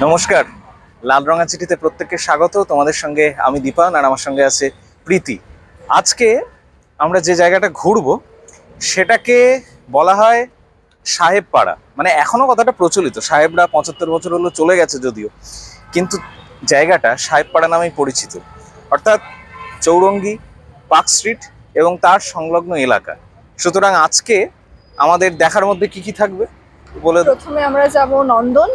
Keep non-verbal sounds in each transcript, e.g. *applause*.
নমস্কার। লাল রঙা চিঠিতে প্রত্যেককে স্বাগত। তোমাদের সঙ্গে আমি দীপান আর আমার সঙ্গে আছে প্রীতি। আজকে আমরা যে জায়গাটা ঘুরবো, সেটাকে বলা হয় সাহেব পাড়া মানে এখনও কথাটা প্রচলিত। সাহেবরা পঁচাত্তর বছর হলো, চলে গেছে যদিও। কিন্তু জায়গাটা সাহেব পাড়া নামেই পরিচিত। অর্থাৎ চৌরঙ্গি, পার্ক স্ট্রিট এবং তার সংলগ্ন এলাকা। সুতরাং আজকে আমাদের দেখার মধ্যে কি কি থাকবে? বলে। প্রথমে আমরা যাব নন্দন।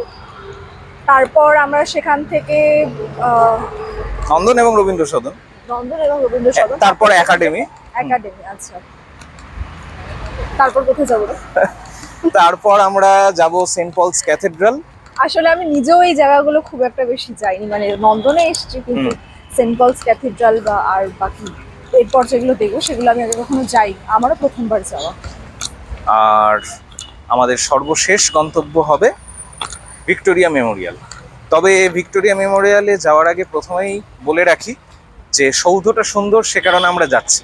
তারপর আমরা সেখান থেকে নন্দন এবং রবীন্দ্র সদন নন্দন এবং রবীন্দ্র সদন তারপর একাডেমি। একাডেমি আচ্ছা। তারপর কোথায় যাব? *laughs* তারপর আমরা যাব সেন্ট পলস ক্যাথেড্রাল। আসলে আমি নিজেও এই জায়গাগুলো খুব একটা বেশি যাইনি মানে নন্দনে এসেছি কিন্তু সেন্ট পলস ক্যাথিড্রাল বা আর বাকি এরপর যেগুলো দেখব সেগুলো আমি আগে কখনো যাই আমারও প্রথমবার যাওয়া। আর আমাদের সর্বশেষ গন্তব্য হবে ভিক্টোরিয়া মেমোরিয়াল। তবে ভিক্টোরিয়া মেমোরিয়ালে যাওয়ার আগে প্রথমেই বলে রাখি যে সৌধটা সুন্দর, সে কারণে আমরা যাচ্ছি।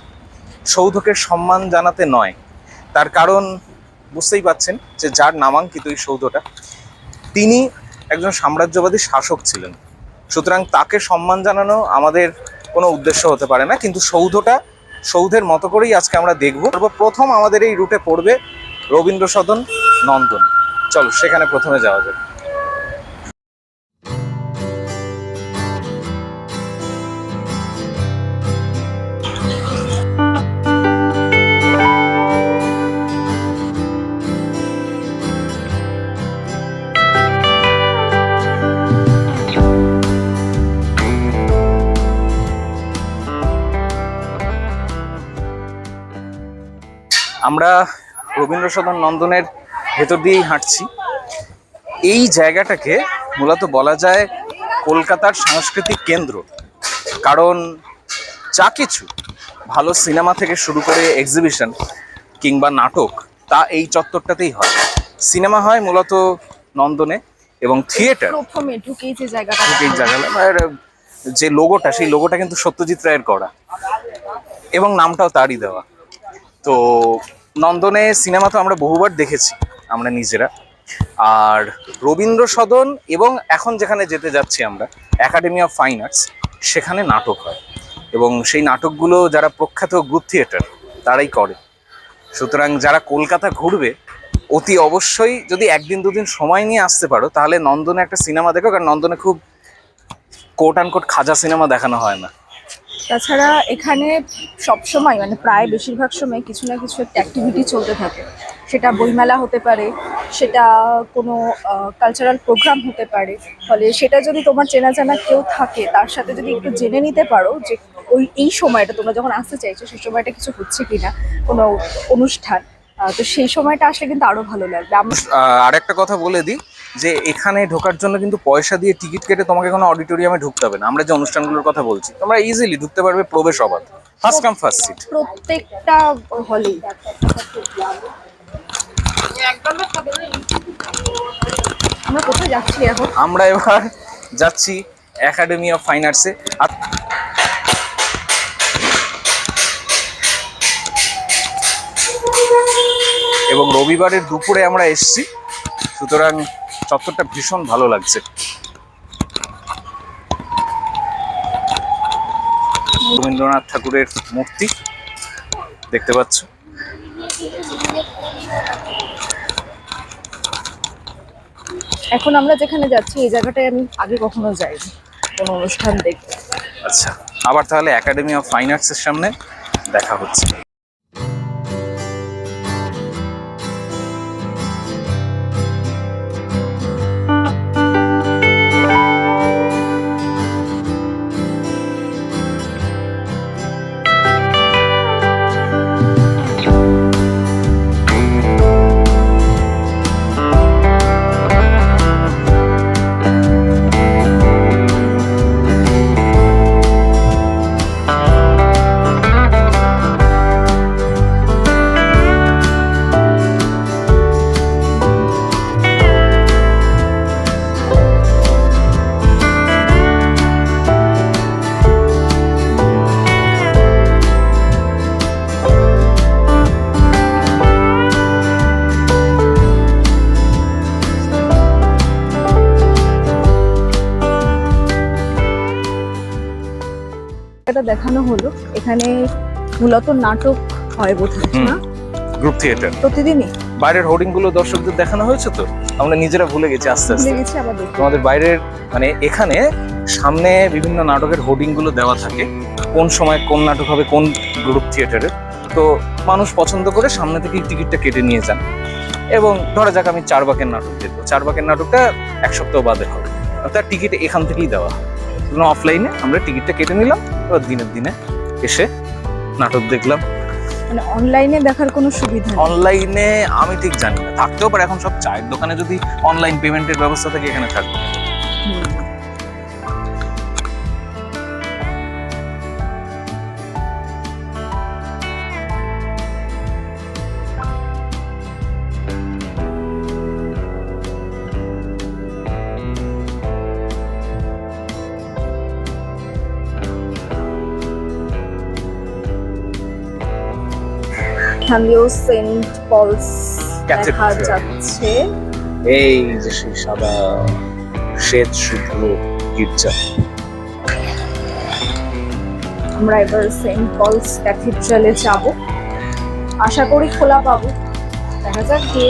সৌধকে সম্মান জানাতে নয়। তার কারণ বুঝতেই পাচ্ছেন যে যার নামাঙ্কিত এই সৌধটা। তিনি একজন সাম্রাজ্যবাদী শাসক ছিলেন। সুতরাং তাকে সম্মান জানানো আমাদের কোনো উদ্দেশ্য হতে পারে না, কিন্তু সৌধটা সৌধের মতো করেই আজকে আমরা দেখব। প্রথম আমাদের এই রুটে পড়বে রবীন্দ্র সদন নন্দন। চলো, সেখানে প্রথমে যাওয়া যাক। আমরা রবীন্দ্র সদন নন্দনের ভেতর দিয়েই হাঁটছি। এই জায়গাটাকে মূলত বলা যায় কলকাতার সাংস্কৃতিক কেন্দ্র। কারণ যা কিছু ভালো সিনেমা থেকে শুরু করে এক্সিবিশন কিংবা নাটক তা এই চত্বরটাতেই হয়। সিনেমা হয় মূলত নন্দনে এবং থিয়েটার প্রথমে ঢুকেই যে জায়গাটা যে লোগোটা সেই লোগোটা কিন্তু সত্যজিৎ রায়ের করা। এবং নামটাও তারই দেওয়া। তো নন্দনে সিনেমা তো আমরা বহুবার দেখেছি, আমরা নিজেরা। আর রবীন্দ্র সদন এবং এখন যেখানে যেতে যাচ্ছি আমরা একাডেমি অফ ফাইন আর্টস সেখানে নাটক হয়। এবং সেই নাটকগুলো যারা প্রখ্যাত গ্রুপ থিয়েটার তারাই করে। সুতরাং যারা কলকাতা ঘুরবে, অতি অবশ্যই যদি একদিন দুদিন সময় নিয়ে আসতে পারো, তাহলে নন্দনে একটা সিনেমা দেখো, কারণ নন্দনে খুব কোট আন কোট খাজা সিনেমা দেখানো হয় না। তাছাড়া এখানে সব সময় মানে প্রায় বেশিরভাগ সময় কিছু না কিছু একটা অ্যাক্টিভিটি চলতে থাকে। সেটা বইমেলা হতে পারে, সেটা কোনো কালচারাল প্রোগ্রাম হতে পারে। ফলে সেটা যদি তোমার চেনা জানা কেউ থাকে, তার সাথে যদি একটু জেনে নিতে পারো যে ওই, এই সময়টা তোমরা যখন আসতে চাইছো, সেই সময়টা কিছু হচ্ছে কিনা, কোনো অনুষ্ঠান তো সেই সময়টা আসলে কিন্তু আরও ভালো লাগবে। আর একটা কথা বলে দিই। যে এখানে ঢোকার জন্য কিন্তু পয়সা দিয়ে টিকিট কেটে তোমাকে কোনো অডিটোরিয়ামে ঢুকতে হবে না। আমরা যে অনুষ্ঠানগুলোর কথা বলছি তোমরা ইজিলি ঢুকতে পারবে প্রবেশ অবাধ। ফার্স্ট কাম ফার্স্ট সিট প্রত্যেকটা হলেই। আমরা কোথায় যাচ্ছি এখন? আমরা এবার যাচ্ছি একাডেমি অফ ফাইন আর্টসে আর এবং রবিবারের দুপুরে আমরা এসেছি সুতরাং চত্বরটা ভীষণ ভালো লাগছে। রবীন্দ্রনাথ ঠাকুরের মূর্তি দেখতে পাচ্ছ। এখন আমরা যেখানে যাচ্ছি এই জায়গাটায় আমি আগে কখনো যাইনি কোনো অনুষ্ঠান দেখতে। আচ্ছা আবার তাহলে একাডেমি অফ ফাইন আর্টসের সামনে দেখা হচ্ছে। জায়গাটা দেখানো হলো। এখানে মূলত নাটক হয় বোধহয়। না? Group theatre. প্রতিদিনই। বাইরের হোর্ডিংগুলো দর্শকদের দেখানো হয়েছে তো? আমরা নিজেরা ভুলে গেছি আস্তে ভুলে আস্তে গেছি আবার দেখি বাইরের মানে এখানে সামনে বিভিন্ন নাটকের হোর্ডিংগুলো দেওয়া থাকে। কোন সময় কোন নাটক হবে কোন গ্রুপ থিয়েটারে তো মানুষ পছন্দ করে সামনে থেকেই টিকিটটা কেটে নিয়ে যান। এবং ধরা যাক আমি চার বাকের নাটক দেখব। চার বাকের নাটকটা এক সপ্তাহ বাদে হবে। তার টিকিট এখান থেকেই দেওয়া অফলাইনে আমরা টিকিটটা কেটে নিলাম এবার দিনের দিনে এসে নাটক দেখলাম। মানে অনলাইনে দেখার কোনো সুবিধা অনলাইনে আমি ঠিক জানি না থাকতেও পারে এখন সব চায়ের দোকানে যদি অনলাইন পেমেন্টের ব্যবস্থা থাকে এখানে থাকবে। এখানেও সেন্ট পলস দেখা যাচ্ছে। এই যে সেই সাদা শ্বেত শুভ্র গির্জা। আমরা এবার সেন্ট পলস ক্যাথিড্রালে যাব। আশা করি খোলা পাবো। দেখা যাক কি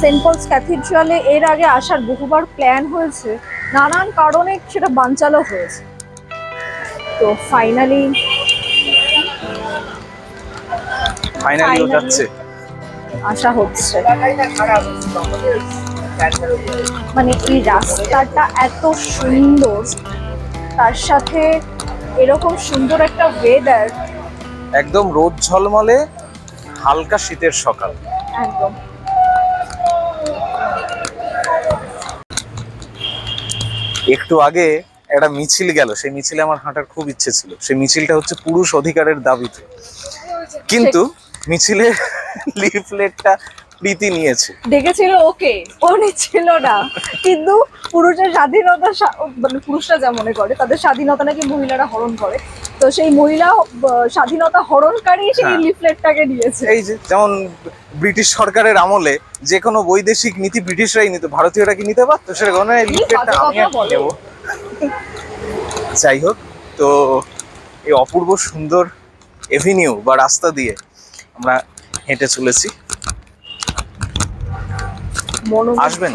সেন্ট পলস ক্যাথিড্রালে এর আগে আসার বহুবার প্ল্যান হয়েছে। নানান কারণে সেটা বানচালও হয়েছে। তো ফাইনালি ফাইনালি যাচ্ছে। আসা হচ্ছে। মানে এই রাস্তাটা এত সুন্দর তার সাথে এরকম সুন্দর একটা ওয়েদার একদম রোদ ঝলমলে হালকা শীতের সকাল। একদম। একটু আগে একটা মিছিল গেল সেই মিছিলে আমার হাঁটার খুব ইচ্ছে ছিল। সেই মিছিলটা হচ্ছে পুরুষ অধিকারের দাবিতে। কিন্তু মিছিলে লিফলেটটা প্রীতি নিয়েছে। দেখেছিল ওকে ও ছিল না। কিন্তু পুরুষের স্বাধীনতা মানে পুরুষরা যা মনে করে তাদের স্বাধীনতা নাকি মহিলারা হরণ করে। তো সেই মহিলা স্বাধীনতা হরণকারী সেই হ্যাঁ। লিফলেটটাকে নিয়েছে। এই যে যেমন ব্রিটিশ সরকারের আমলে যে কোনো বৈদেশিক নীতি ব্রিটিশরাই নিত ভারতীয়রা কি নিতে পারতো? সেরকম এই লিফলেটটা আমি নেব। যাই হোক তো এই অপূর্ব সুন্দর এভিনিউ বা রাস্তা দিয়ে আমরা হেঁটে চলেছি। আসবেন।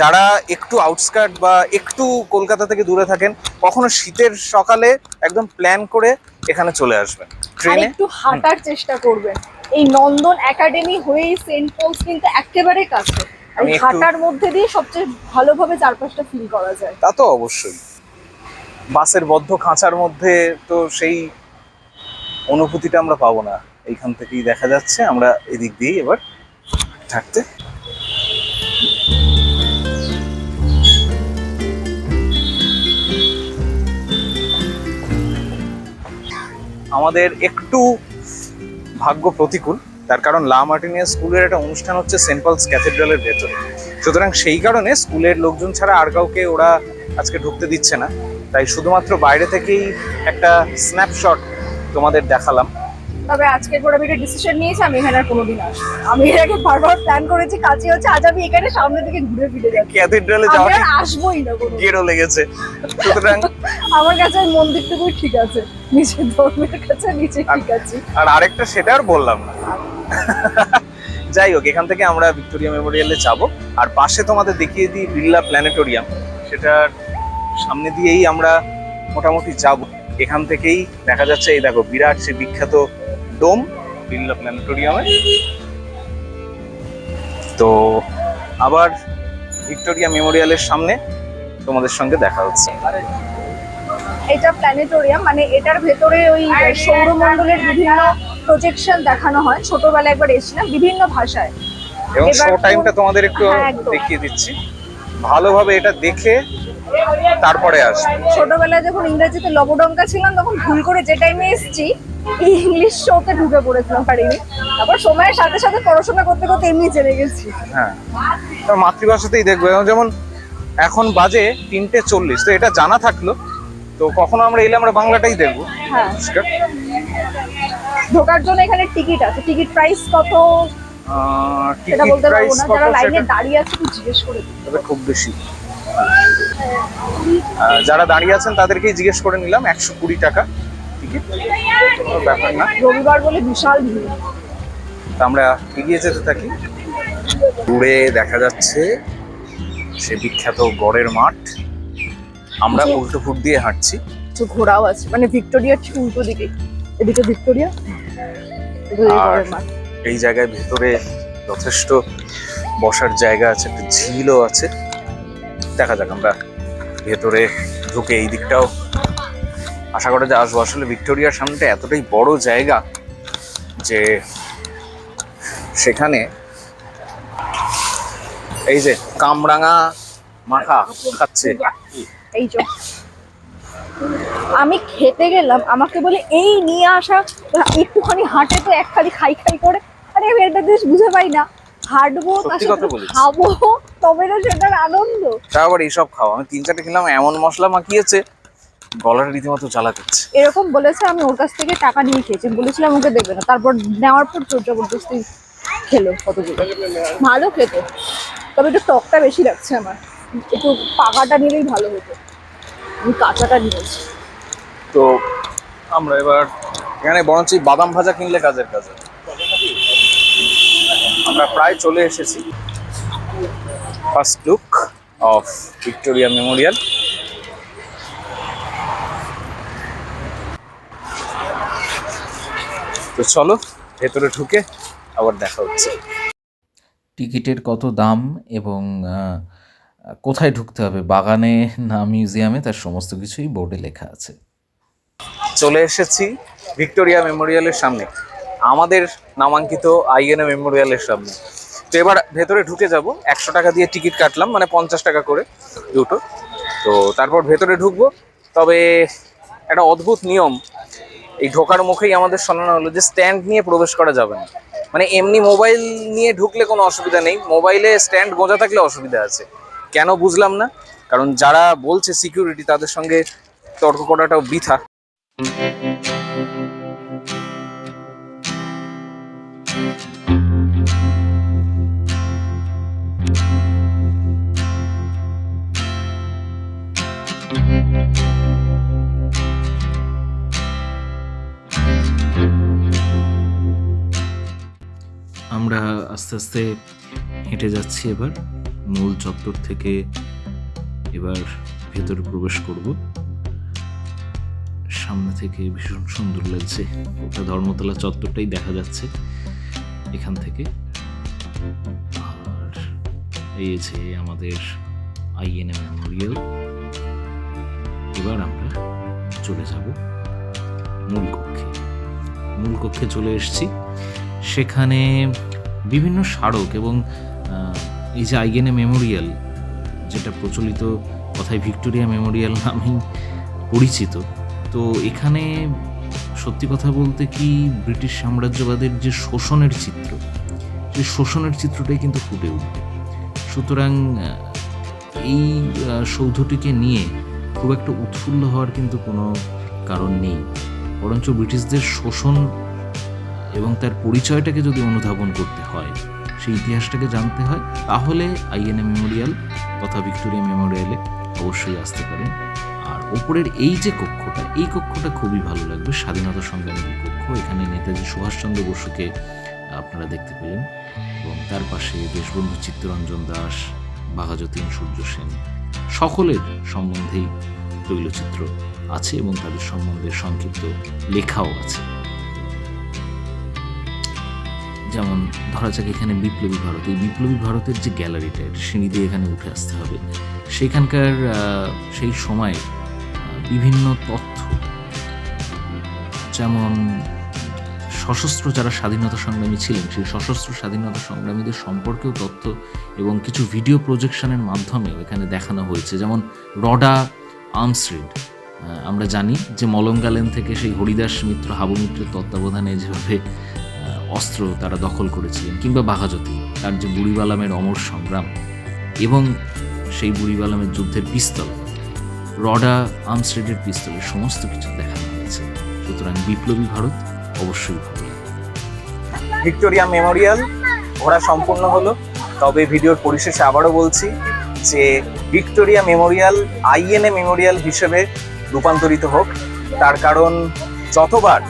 যারা একটু আউটস্কার্ট বা একটু কলকাতা থেকে দূরে থাকেন কখনো শীতের সকালে একদম প্ল্যান করে এখানে চলে আসবেন। ট্রেনে একটু হাঁটার চেষ্টা করবেন। এই নন্দন একাডেমি হয়েই সেন্ট পলস কিন্তু একেবারে কাছে। আর হাঁটার মধ্যে দিয়ে সবচেয়ে ভালোভাবে চারপাশটা ফিল করা যায়। তা তো অবশ্যই। বাসের বদ্ধ খাঁচার মধ্যে তো সেই অনুভূতিটা আমরা পাবো না। এইখান থেকেই দেখা যাচ্ছে। আমরা এদিক দিয়েই এবার থাকতে আমাদের একটু ভাগ্য প্রতিকূল। তার কারণ লা মার্টিনিয়া স্কুলের একটা অনুষ্ঠান হচ্ছে সেন্ট পলস ক্যাথেড্রালের ভেতরে। সুতরাং সেই কারণে স্কুলের লোকজন ছাড়া আর কাউকে ওরা আজকে ঢুকতে দিচ্ছে না। তাই শুধুমাত্র বাইরে থেকেই একটা স্ন্যাপশট তোমাদের দেখালাম। তবে আজকে করে আমি একটা ডিসিশন নিয়েছি আমি এখানে আর কোনোদিন আসব। আমি এর আগে বারবার প্ল্যান করেছি কাছে হচ্ছে আজ আমি এখানে সামনে দিকে ঘুরে ফিরে যাচ্ছি। ক্যাথেড্রালে আমি যাওয়াটা আর আসবোই না কোনো গেরো লেগেছে। সুতরাং আমার কাছে ওই মন্দিরটুকুই ঠিক আছে। নিজের ধর্মের কাছে নিচে ঠিক আছে। আর আরেকটা সেটা আর বললাম না। যাই হোক এখান থেকে আমরা ভিক্টোরিয়া মেমোরিয়ালে যাব। আর পাশে তোমাদের দেখিয়ে দিই বিড়লা প্ল্যানেটোরিয়াম। সেটার সামনে দিয়েই আমরা মোটামুটি যাব। এখান থেকেই দেখা যাচ্ছে এই দেখো বিরাট সে বিখ্যাত ডোম। বিড়লা প্ল্যানেটোরিয়ামে তো আবার ভিক্টোরিয়া মেমোরিয়ালের সামনে তোমাদের সঙ্গে দেখা হচ্ছে। এটা প্ল্যানেটোরিয়াম মানে এটার ভেতরে ওই সৌরমণ্ডলের বিভিন্ন প্রজেকশন দেখানো হয়। ছোটবেলায় একবার এসেছিলাম বিভিন্ন ভাষায়। এবং শো টাইমটা তোমাদের একটু হ্যাঁ, দেখিয়ে দিচ্ছি। ভালোভাবে এটা দেখে তারপরে আসবে। ছোটবেলায় যখন ইংরেজিতে লবডঙ্কা ছিলাম তখন ভুল করে যে টাইমে এসেছি ইংলিশ শোতে ঢুকে পড়েছিলাম পারিনি তারপর সময়ের সাথে সাথে পড়াশোনা করতে করতে এমনি চলে গেছি। হ্যাঁ। মাতৃভাষাতেই দেখব। যেমন এখন বাজে তিনটে চল্লিশ তো এটা জানা থাকল। তো কখনো আমরা এলে আমরা বাংলাটাই দেখব। হ্যাঁ। ঢোকার জন্য এখানে টিকিট আছে। টিকিট প্রাইস কত? আহ, সেটা বলতে পারব না। যারা লাইনে দাঁড়িয়ে আছে একটু জিজ্ঞেস করে। তবে খুব বেশি। যারা দাঁড়িয়ে আছেন তাদেরকেই জিজ্ঞেস করে নিলাম। একশো কুড়ি টাকা। কোনো ব্যাপার না। রবিবার বলে বিশাল ভিড়। তা আমরা এগিয়ে যেতে থাকি। দূরে দেখা যাচ্ছে সে বিখ্যাত গড়ের মাঠ। আমরা উল্টো ফুট দিয়ে হাঁটছি। কিছু ঘোরাও আছে। মানে ভিক্টোরিয়ার ঠিক উল্টো দিকে। এদিকে ভিক্টোরিয়া আর- এই জায়গায় ভেতরে যথেষ্ট বসার জায়গা আছে একটা ঝিলও আছে। দেখা যাক আমরা ভেতরে ঢুকে এই দিকটাও আশা করে যে আসব। আসলে ভিক্টোরিয়ার সামনেটা এতটাই বড় জায়গা যে সেখানে এই যে কামরাঙা মাখা খাচ্ছে। এই যে। আমি খেতে গেলাম আমাকে বলে এই নিয়ে আসা। একটুখানি হাঁটে তো এক খালি খাই খাই করে। আরে আমি একটা জিনিস বুঝে পাই না। হাঁটবো খাব তবে না সেটার আনন্দ। তা আবার এইসব খাওয়া আমি তিন চারটে খেলাম এমন মশলা মাখিয়েছে গলাটা রীতিমতো জ্বালা করছে। এরকম বলেছে আমি ওর কাছ থেকে টাকা নিয়ে খেয়েছি। বলেছিলাম ওকে দেবে না। তারপর নেওয়ার পর চোর জবরদস্তি খেলো কতগুলো। ভালো খেতে। তবে একটু টকটা বেশি লাগছে আমার। একটু পাকাটা নিলেই ভালো হতো। আমি কাঁচাটা নিয়েছি। তো আমরা এবার এখানে বরঞ্চ বাদাম ভাজা কিনলে কাজের কাজে আমরা প্রায় চলে এসেছি। First look of Victoria Memorial তো চলো ভেতরে ঢুকে আবার দেখা হচ্ছে। টিকিটের কত দাম এবং কোথায় ঢুকতে হবে? বাগানে না মিউজিয়ামে? তার সমস্ত কিছুই বোর্ডে লেখা আছে। চলে এসেছি ভিক্টোরিয়া মেমোরিয়ালের সামনে। আমাদের নামাঙ্কিত আইএনএ মেমোরিয়ালের সামনে। তো এবার ভেতরে ঢুকে যাব। একশো টাকা দিয়ে টিকিট কাটলাম মানে পঞ্চাশ টাকা করে দুটো। তো তারপর ভেতরে ঢুকবো। তবে একটা অদ্ভুত নিয়ম এই ঢোকার মুখেই আমাদের শোনানো হলো যে স্ট্যান্ড নিয়ে প্রবেশ করা যাবে না। মানে এমনি মোবাইল নিয়ে ঢুকলে কোনো অসুবিধা নেই মোবাইলে স্ট্যান্ড গোঁজা থাকলে অসুবিধা আছে। কেন বুঝলাম না? কারণ যারা বলছে সিকিউরিটি তাদের সঙ্গে তর্ক করাটাও বৃথা। আমরা আস্তে আস্তে হেঁটে যাচ্ছি এবার। মূল চত্বর থেকে এবার ভেতরে প্রবেশ করব। সামনে থেকে ভীষণ সুন্দর লাগছে। ওটা ধর্মতলা চত্বরটাই দেখা যাচ্ছে এখান থেকে। আর এই যে আমাদের আইএনএ মেমোরিয়াল। এবার আমরা চলে যাব মূল কক্ষে। মূল কক্ষে চলে এসেছি। সেখানে বিভিন্ন স্মারক এবং এই যে আইগেনে মেমোরিয়াল, যেটা প্রচলিত কথায় ভিক্টোরিয়া মেমোরিয়াল নামেই পরিচিত, তো এখানে সত্যি কথা বলতে কি ব্রিটিশ সাম্রাজ্যবাদের যে শোষণের চিত্র, সেই শোষণের চিত্রটাই কিন্তু ফুটে উঠবে। সুতরাং এই সৌধটিকে নিয়ে খুব একটা উৎফুল্ল হওয়ার কিন্তু কোনো কারণ নেই, বরঞ্চ ব্রিটিশদের শোষণ এবং তার পরিচয়টাকে যদি অনুধাবন করতে হয়, সেই ইতিহাসটাকে জানতে হয়, তাহলে আইএনএ মেমোরিয়াল তথা ভিক্টোরিয়া মেমোরিয়ালে অবশ্যই আসতে পারেন। আর ওপরের এই যে কক্ষটা, এই কক্ষটা খুবই ভালো লাগবে। স্বাধীনতা সংগ্রামের কক্ষ, এখানে নেতাজি সুভাষচন্দ্র বসুকে আপনারা দেখতে পেলেন এবং তার পাশে দেশবন্ধু চিত্তরঞ্জন দাস, বাঘাযতীন সূর্য সেন, সকলের সম্বন্ধেই তৈলচিত্র আছে এবং তাদের সম্বন্ধে সংক্ষিপ্ত লেখাও আছে। যেমন ধরা যাক এখানে বিপ্লবী ভারত, এই বিপ্লবী ভারতের যে গ্যালারিটা, এটা সিঁড়ি দিয়ে এখানে উঠে আসতে হবে। সেখানকার সেই সময়ে বিভিন্ন তথ্য, যেমন সশস্ত্র যারা স্বাধীনতা সংগ্রামী ছিলেন, সেই সশস্ত্র স্বাধীনতা সংগ্রামীদের সম্পর্কেও তথ্য এবং কিছু ভিডিও প্রজেকশনের মাধ্যমেও এখানে দেখানো হয়েছে। যেমন রডা আর্মসরিড আমরা জানি যে মলঙ্গালেন থেকে সেই হরিদাস মিত্র, হাবু মিত্রের তত্ত্বাবধানে যেভাবে অস্ত্র তারা দখল করেছিলেন, কিংবা বাঘাযতী তার যে বুড়িবালামের অমর সংগ্রাম এবং সেই বুড়িবালামের যুদ্ধের পিস্তল, রডা আর্মস্ট্রেডের পিস্তলের সমস্ত কিছু দেখানো হয়েছে। সুতরাং বিপ্লবী ভারত অবশ্যই ভালো ভিক্টোরিয়া মেমোরিয়াল ঘোরা সম্পূর্ণ হলো। তবে ভিডিওর পরিশেষে আবারও বলছি যে ভিক্টোরিয়া মেমোরিয়াল, আইএনএ মেমোরিয়াল হিসেবে রূপান্তরিত হোক। তার কারণ যতবার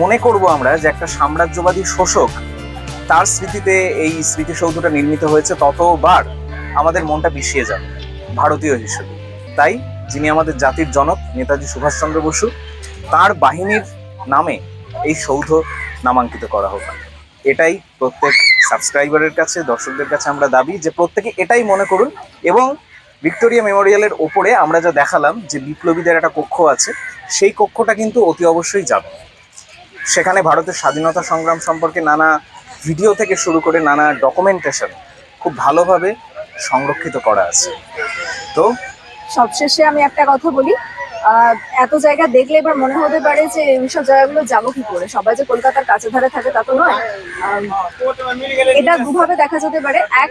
মনে করব আমরা যে একটা সাম্রাজ্যবাদী শোষক, তার স্মৃতিতে এই স্মৃতিসৌধটা নির্মিত হয়েছে ততবার আমাদের মনটা বিষিয়ে যাবে, ভারতীয় হিসেবে। তাই যিনি আমাদের জাতির জনক, নেতাজি সুভাষচন্দ্র বসু, তার বাহিনীর নামে এই সৌধ নামাঙ্কিত করা হোক। এটাই প্রত্যেক সাবস্ক্রাইবারের কাছে, দর্শকদের কাছে আমরা দাবি যে প্রত্যেকে এটাই মনে করুন এবং ভিক্টোরিয়া মেমোরিয়ালের ওপরে আমরা যা দেখালাম যে বিপ্লবীদের একটা কক্ষ আছে, সেই কক্ষটা কিন্তু অতি অবশ্যই যাবে। সেখানে ভারতের স্বাধীনতা সংগ্রাম সম্পর্কে নানা ভিডিও থেকে শুরু করে নানা ডকুমেন্টেশন খুব ভালোভাবে সংরক্ষিত করা আছে। তো সবশেষে আমি একটা কথা বলি এত জায়গা দেখলে এবার মনে হতে পারে যে এইসব জায়গাগুলো যাব কি করে? সবাই যে কলকাতার কাছে ধারে থাকে তা তো নয়। এটা দুভাবে দেখা যেতে পারে। এক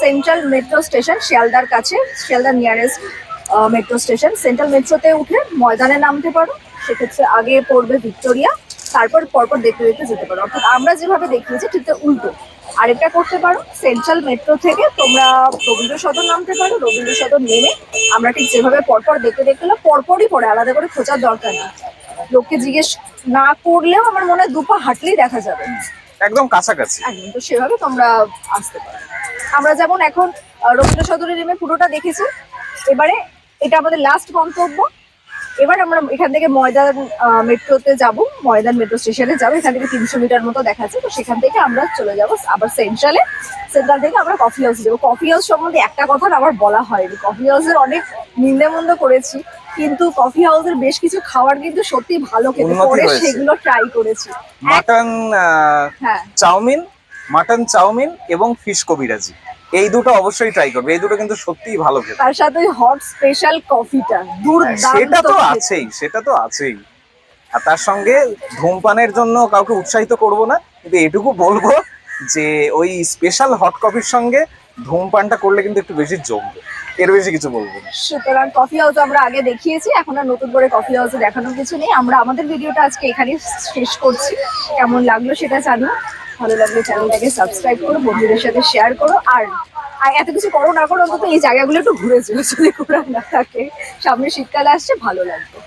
সেন্ট্রাল মেট্রো স্টেশন শিয়ালদার কাছে, শিয়ালদার নিয়ারেস্ট মেট্রো স্টেশন সেন্ট্রাল মেট্রোতে উঠে ময়দানে নামতে পারো, সেক্ষেত্রে আগে পড়বে ভিক্টোরিয়া। তারপর পরপর দেখতে দেখতে যেতে পারো। অর্থাৎ আমরা যেভাবে দেখিয়েছি ঠিক তার উল্টো। আরেকটা করতে পারো সেন্ট্রাল মেট্রো থেকে তোমরা রবীন্দ্র সদন নামতে পারো রবীন্দ্র সদন নেমে আমরা ঠিক যেভাবে পরপর দেখতে দেখতে গেলাম পরপরই পড়ে আলাদা করে খোঁজার দরকার নেই। লোককে জিজ্ঞেস না করলেও আমার মনে হয় দুপা হাঁটলেই দেখা যাবে। একদম কাছাকাছি। একদম তো সেভাবে তোমরা আসতে পারো। আমরা যেমন এখন রবীন্দ্র সদনে নেমে পুরোটা দেখেছি। এবারে এটা আমাদের লাস্ট গন্তব্য। এবার আমরা এখান থেকে ময়দান মেট্রোতে যাব। ময়দান মেট্রো স্টেশনে যাব। এখান থেকে তিনশো মিটার মতো দেখাচ্ছে তো সেখান থেকে আমরা চলে যাব আবার সেন্ট্রালে। সেন্ট্রাল থেকে আমরা কফি হাউসে যাব। কফি হাউস সম্বন্ধে একটা কথা আমার বলা হয়নি। কফি হাউসের অনেক নিন্দামন্দ করেছি কিন্তু কফি হাউসের বেশ কিছু খাবার কিন্তু সত্যি ভালো খেতে। পরে সেগুলো ট্রাই করেছি। মাটন হ্যাঁ। Chow mein mutton chow mein এবং ফিশ কবিরাজি। এই দুটো অবশ্যই ট্রাই করবে। এই দুটো কিন্তু সত্যিই ভালো খেতে। তার সাথে হট স্পেশাল কফিটা দুর্দান্ত সেটা তো আছেই সেটা তো আছেই। আর তার সঙ্গে ধূমপানের জন্য কাউকে উৎসাহিত করব না কিন্তু এটুকু বলব যে ওই স্পেশাল হট কফির সঙ্গে ধূমপানটা করলে কিন্তু একটু বেশি জমবে। এর বেশি কিছু বলব না। সুতরাং কফি হাউস আমরা আগে দেখিয়েছি এখন আর নতুন করে কফি হাউসে দেখানোর কিছু নেই। আমরা আমাদের ভিডিওটা আজকে এখানে শেষ করছি। কেমন লাগল সেটা জানিও ভালো লাগলে চ্যানেলটাকে সাবস্ক্রাইব করো, বন্ধুদের সাথে শেয়ার করো। আর আর এত কিছু করো না করো, অন্তত এই জায়গাগুলো একটু ঘুরে যাবে যদি ঘোরা না থাকে। সামনে শীতকাল আসছে, ভালো লাগবে।